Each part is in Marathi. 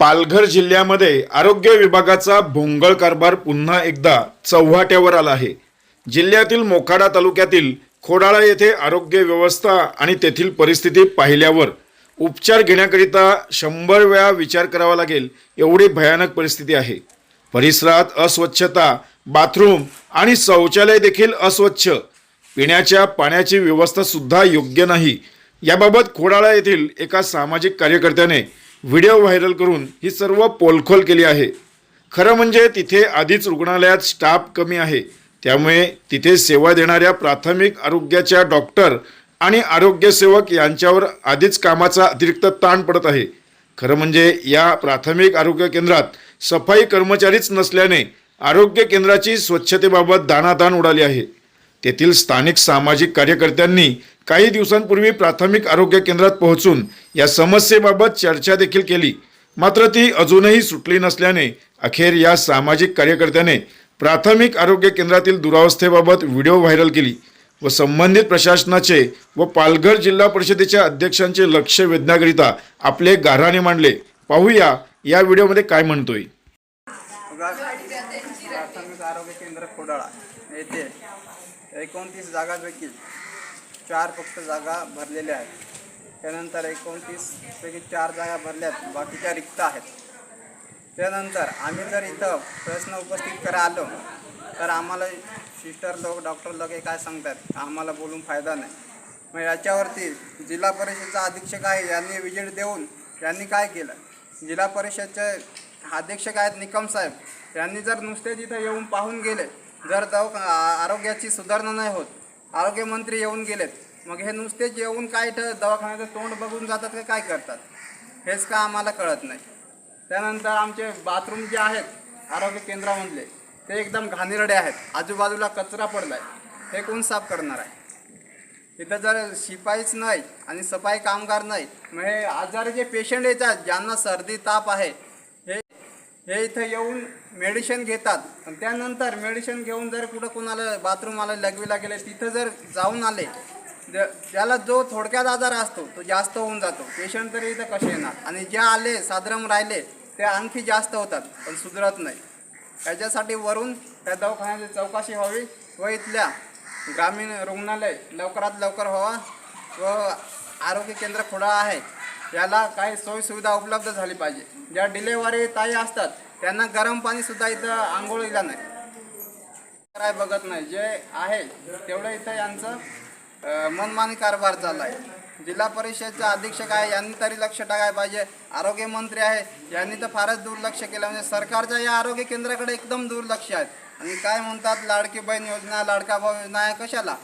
पालघर जिल्ह्यामध्ये आरोग्य विभागाचा भोंगळ कारभार पुन्हा एकदा चव्हाट्यावर आला आहे. जिल्ह्यातील मोखाडा तालुक्यातील खोडाळा येथे आरोग्य व्यवस्था आणि तेथील परिस्थिती पाहिल्यावर उपचार घेण्याकरिता शंभर वेळा विचार करावा लागेल एवढी भयानक परिस्थिती आहे. परिसरात अस्वच्छता बाथरूम आणि शौचालय देखील अस्वच्छ. पिण्याच्या पाण्याची व्यवस्था सुद्धा योग्य नाही. याबाबत खोडाळा येथील एका सामाजिक कार्यकर्त्याने व्हिडिओ व्हायरल करून ही सर्व पोलखोल केली आहे. खरं म्हणजे तिथे आधीच रुग्णालयात स्टाफ कमी आहे. त्यामुळे तिथे सेवा देणाऱ्या प्राथमिक आरोग्याच्या डॉक्टर आणि आरोग्यसेवक यांच्यावर आधीच कामाचा अतिरिक्त ताण पडत आहे. खरं म्हणजे या प्राथमिक आरोग्य केंद्रात सफाई कर्मचारीच नसल्याने आरोग्य केंद्राची स्वच्छतेबाबत दाणादाण उडाली आहे. तेथील स्थानिक सामाजिक कार्यकर्त्यांनी काही दिवसांपूर्वी प्राथमिक आरोग्य केंद्रात पोहोचून या समस्येबाबत चर्चा देखील केली. मात्र ती अजूनही सुटली नसल्याने अखेर या सामाजिक कार्यकर्त्याने प्राथमिक आरोग्य केंद्रातील दुरावस्थेबाबत व्हिडिओ व्हायरल केली व संबंधित प्रशासनाचे व पालघर जिल्हा परिषदेच्या अध्यक्षांचे लक्ष वेधण्याकरिता आपले गाऱ्हाणे मांडले. पाहूया या व्हिडिओमध्ये काय म्हणतोय. प्राथमिक आरोग्य केंद्र खोडाळा येथे एकोणतीस जागापैकी चार फक्त जागा भरलेल्या आहेत. त्यानंतर एकोणतीसपैकी चार जागा भरल्यात बाकीच्या रिक्त आहेत. त्यानंतर आम्ही जर इथं प्रश्न उपस्थित करा आलो तर आम्हाला सिस्टर लोक डॉक्टर लोक हे काय सांगतात? आम्हाला बोलून फायदा नाही. मग याच्यावरती जिल्हा परिषदचा अधीक्षक आहे यांनी विजिट देऊन यांनी काय केलं? जिल्हा परिषदचे अध्यक्षक आहेत? निकम साहेब. यांनी जर नुसते तिथं येऊन पाहून गेले जर दव आरोग्याची सुधारणा नाही होत आरोग्यमंत्री येऊन गेलेत. मग हे नुसतेच येऊन काय इथं दवाखान्याचं तोंड बघून जातात का काय करतात? हेच का आम्हाला कळत नाही. त्यानंतर आमचे बाथरूम जे आहेत आरोग्य केंद्रामधले ते एकदम घाणेरडे आहेत. आजूबाजूला कचरा पडलाय. हे कोण साफ करणार आहे? इथं जर शिपाईच नाही आणि सफाई कामगार नाही मग हे आजार जे पेशंट येतात ज्यांना सर्दी ताप आहे हे इथं येऊन मेडिसिन घेतात. आणि त्यानंतर मेडिसिन घेऊन जर कुठं कोणाला बाथरूम आलं लगवीला गेले तिथं जर जाऊन आले ज- ज्याला जो थोडक्यात आजार असतो तो जास्त होऊन जातो. पेशंट तरी इथं कसे येणार? आणि जे आले साधारण राहिले ते आणखी जास्त होतात पण सुधरत नाही. त्याच्यासाठी वरून त्या दवाखान्याची चौकशी व्हावी व इथल्या ग्रामीण रुग्णालय लवकरात लवकर व्हावा. व आरोग्य केंद्र खुडा आहे. याला काही सोयीसुविधा उपलब्ध झाली पाहिजे. ज्या डिलेवरी ताई असतात त्यांना गरम पाणीसुद्धा इथं आंघोळीला नाही. काय बघत नाही. जे आहे तेवढं इथं यांचं मनमानी कारभार चालला आहे जिल्हा परिषदचे अधीक्षक आहे यांनी तरी लक्ष टाकायला पाहिजे. आरोग्यमंत्री आहे यांनी तर फारच दुर्लक्ष केलं. म्हणजे सरकारच्या या आरोग्य केंद्राकडे एकदम दुर्लक्ष आहे. आणि काय म्हणतात लाडकी बहीण योजना लाडका भाऊ योजना आहे कशाला?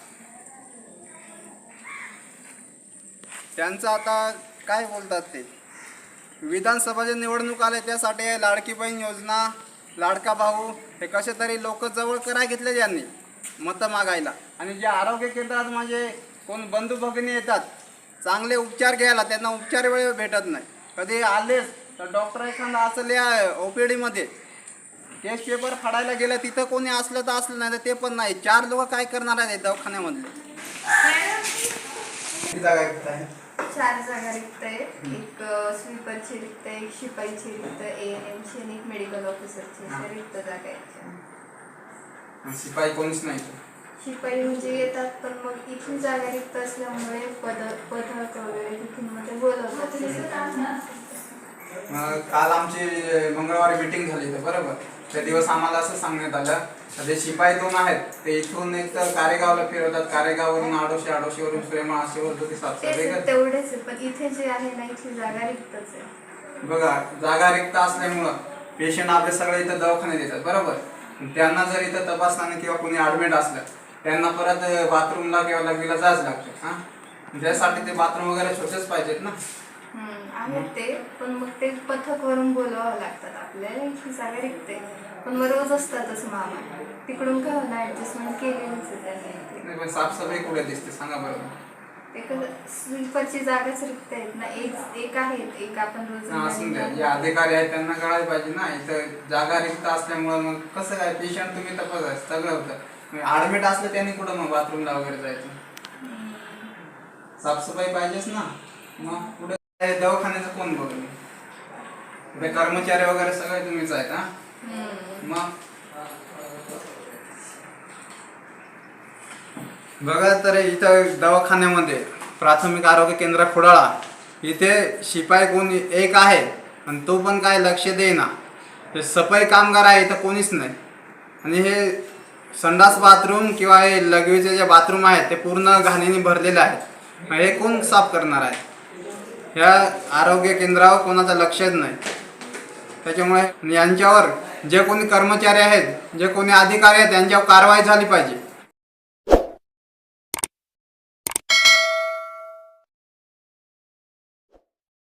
त्यांचं आता काय बोलतात ते? विधानसभाचे निवडणूक आले त्यासाठी आहे लाडकी बहीण योजना लाडका भाऊ हे कसे तरी लोक जवळ कराय घेतले ज्यांनी मतं मागायला. आणि जे आरोग्य केंद्रात म्हणजे कोण बंधू भगिनी येतात चांगले उपचार घ्यायला त्यांना उपचार वेळ भेटत नाही. कधी आलेच तर डॉक्टर एखादा असल्या ओ पी डीमध्ये केस पेपर फाडायला गेलं तिथं कोणी असलं तर असलं नाही तर ते पण नाही. चार लोक काय करणार आहेत दवाखान्यामधले? जागा चार जागा रिक्त आहे एक स्वीपरची रिक्त आहे एक शिपाईची रिक्त ए एन एमची आणि एक मेडिकल ऑफिसरची. अशा रिक्त जागा आहेत शिपाई कोणीच नाही शिपाई म्हणजे येतात पण मग इथली जागा रिक्त असल्यामुळे पद पथक वगैरे तिथून मध्ये बोलवतात. मग काल आमची मंगळवारी मीटिंग झाली बरोबर? त्या दिवस आम्हाला असं सांगण्यात आलं. जे शिपाई दोन आहेत ते इथून एक तर कारेगावला फिरवतात. कारेगाववरून आडोशी आडोशीवरून प्रेमा अशीवर ज्योती सातपुते तेच तेवढेच पण इथे जे आहे ना इथली जागा रिक्तच आहे. बघा जागा रिक्त असल्यामुळं पेशंट आपले सगळे इथं दवाखान्यात येतात बरोबर? त्यांना जर इथं तपासताना किंवा कोणी ॲडमिट असलं त्यांना परत बाथरूमला किंवा लगवीला जायच लागतं हां? त्यासाठी ते बाथरूम वगैरे छोटेच पाहिजेत ना? आहेत ते पण मग ते पथक वरून बोलवावं लागतात. आपल्याला इथली जागा रिक्त पण मग रोज असतातच मामा. तिकडून काय होणार ऍडजस्टमेंट केलेलीच आहे त्यांनी. इथे. नाही पण साफसफाई कुठे दिसते? सांगा बरं. ते कसं स्लीपरची जागाच रिक्त आहेत ना. एक एक आहेत. एक आपण रोज हा, असून द्या. जे अधिकारी आहेत त्यांना कळायला पाहिजे ना. इथं जागा रिक्त असल्यामुळं मग कसं काय? पेशंट तुम्ही तपास सगळं होतं. ऍडमिट असलं त्यांनी कुठं मग बाथरूमला वगैरे जायचं? साफसफाई पाहिजेच ना. मग कुठे दवाखान्याचं कोण बघेल? हे कर्मचारी वगैरे सगळे तुम्हीच आहेत हा. मग? बघा तर इथं दवाखान्यामध्ये प्राथमिक आरोग्य केंद्र खोडाळा. इथे शिपाई कोणी एक आहे आणि तो पण काय लक्ष देईना. हे सफाई कामगार आहे इथं कोणीच नाही. आणि हे संडास बाथरूम किंवा हे लघवीचे जे बाथरूम आहेत ते पूर्ण घाणीने भरलेले आहेत. हे कोण साफ करणार आहे? ह्या आरोग्य केंद्रावर कोणाचं लक्षच नाही. त्याच्यामुळे यांच्यावर जे कोणी कर्मचारी आहेत जे कोणी अधिकारी आहेत त्यांच्यावर कारवाई झाली पाहिजे.